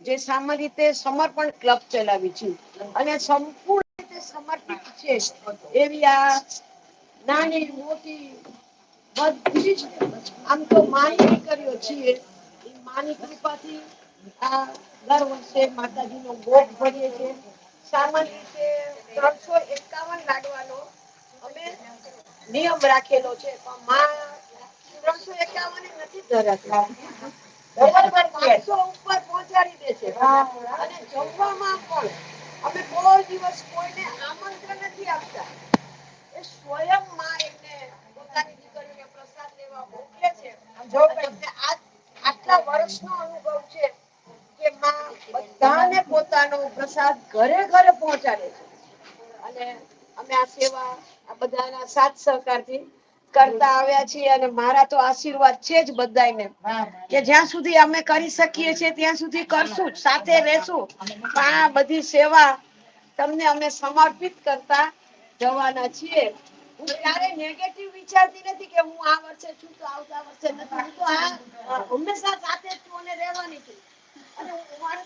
જે સામાન્ય રીતે સમર્પણ ક્લબ ચલાવી છે. અને સંપૂર્ણ રીતે સમર્પિત છે. એવી આ નાની, મોટી, બધી જ આમ તો માની દીકરીઓ છીએ એ માની કૃપાથી આ દર વર્ષે માતાજીનો ભોગ ભરીએ છીએ. સામાન્ય રીતે ત્રણસો એકાવન લાડવાનો અમે નિયમ રાખેલો છે. પણ માં ત્રણસો એકાવન નથી ધરાતા ઉપર પહોંચાડી દે છે. અને જમવામાં પણ અમે કોઈ દિવસ કોઈને આમંત્રણ નથી આપતા. એ સ્વયં માં એમને પોતાની દીકરીઓને પ્રસાદ લેવા મોકલે છે. જો તમને આટલા વર્ષનો અનુભવ છે કે માં બધાને પોતાનો પ્રસાદ ઘરે ઘરે પહોંચાડે છે. અને અમે આ સેવા આ બધાના સાથ સહકારથી કરતા આવ્યા છીએ અને મારા તો આશીર્વાદ છે જ બધાને કે જ્યાં સુધી અમે કરી શકીએ છીએ, ત્યાં સુધી કરશું, સાથે રહેશું. આ બધી સેવા તમને અમે સમર્પિત કરતા જવાના છીએ. હું ક્યારેય નેગેટિવ વિચારતી નથી કે હું આ વર્ષે છું તો આવતા વર્ષે નથી. હું તો આ, હંમેશા સાથે છું અને રહેવાની છું. અને મારે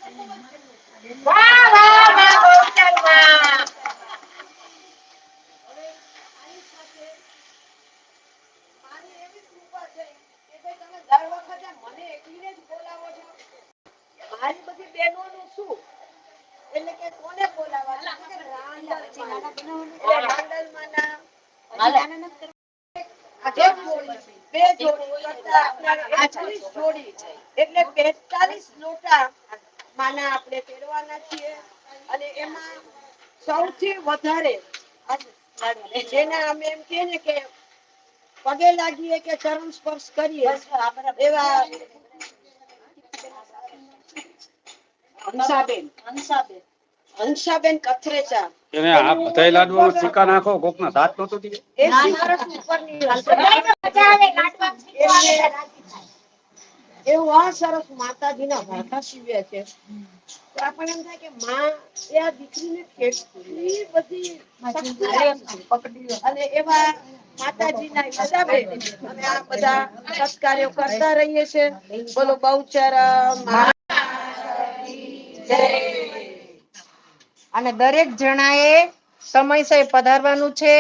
મારી છે. કે ભાઈ તમે દર વખતે મને એકલીને જ બોલાવો છો? મારી બધી બહેનોનું શું? એટલે કે કોને બોલાવવા? છે? કે રાંદલમાં. એટલે રાંદલમાંના એક જોડી, બે કરતા એટલે બેતાલીસ લોટા માના આપણે પહેરવાના છીએ. અને એમાં સૌથી વધારે જેના અમે એમ કે પગે લાગીએ કે ચરણ સ્પર્શ કરીએ એવા હંસાબેન હંસાબેન કથરેચા એને આ બધા લાડવાનું ટીકા નાખો કોક ના દાંત નતો થઈ એ સિંહારસ ઉપરની હશે. બધાયને મજા આવે લાડવા શીખવાડે. એવું આ સરસ માતાજીના ભાષા શીવ્યા છે તો આપણને એમ થાય કે માં એ આ દીકરીને કેટલી બધી શક્તિ આપી છે. અને એવા માતાજીના આ બધા સત્કાર્યો કરતા રહીએ છીએ. બોલો બહુચર અને દરેક જણાએ સમયસર પધારવાનું છે.